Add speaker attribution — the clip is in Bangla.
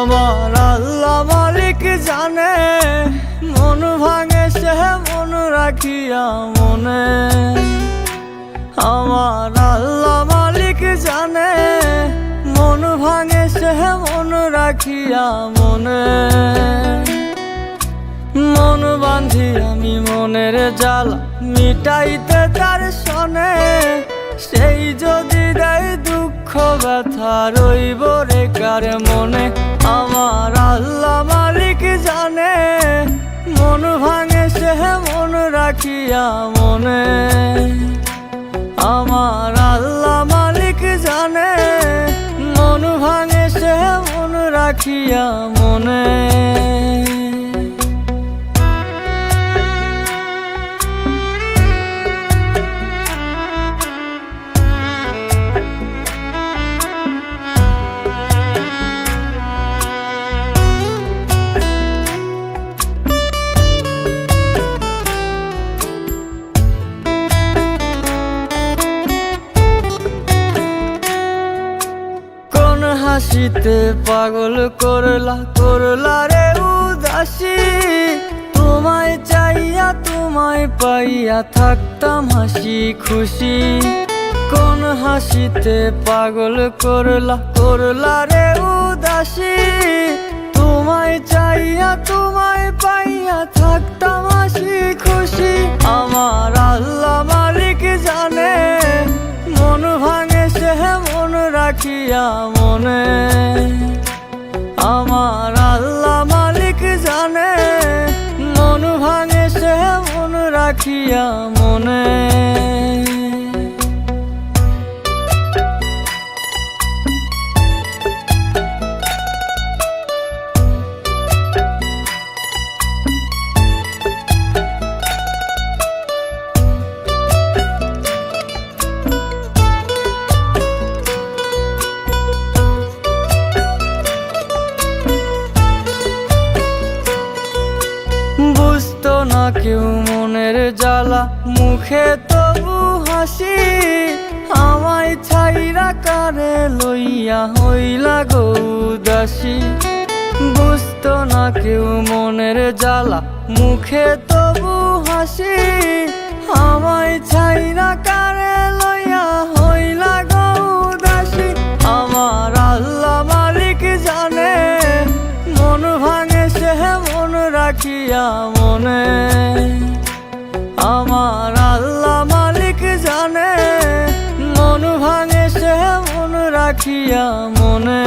Speaker 1: আমার আল্লাহ মালিক জানে। মন ভাঙে সে, মন রাখিয়া মনে। আমার আল্লাহ মালিক জানে। মন ভাঙে সে, মন রাখিয়া মনে। মন বাঁধি আমি মনের জাল মিটাইতে তার সনে। সেই যদি দেয় দুঃখ ব্যথা রইব রে কার মনে। রাখিয়া মনে আমার আল্লাহ মালিক জানে মন ভাঙে সে মন রাখিয়া মনে। হাসিতে পাগল করলা করলা রে উদাসী। তোমায় চাইয়া, তোমায় পাইয়া থাকতাম হাসি খুশি। কোন হাসিতে পাগল করলা করলা রে উদাসী। তোমায় চাইয়া, তোমায় পাইয়া থাকতাম হাসি খুশি। আমার আল্লাহ মালিক জানে, মন ভাঙে সে, মন রাখিয়া মনে আমার আল্লাহ মালিক জানে মন ভাঙে সে মন রাখিয়া মনে। কেউ মনের জ্বালা, মুখে তবু হাসি, আমায় ছাইরা কারে লইয়া হইলা গো বুঝতো না কেউ মনের জ্বালা, মুখে তবু হাসি, আমায় ছাইরা রাখিয়া মনে আমার আল্লাহ মালিক জানে মন ভাঙে সে মন রাখিয়া মনে।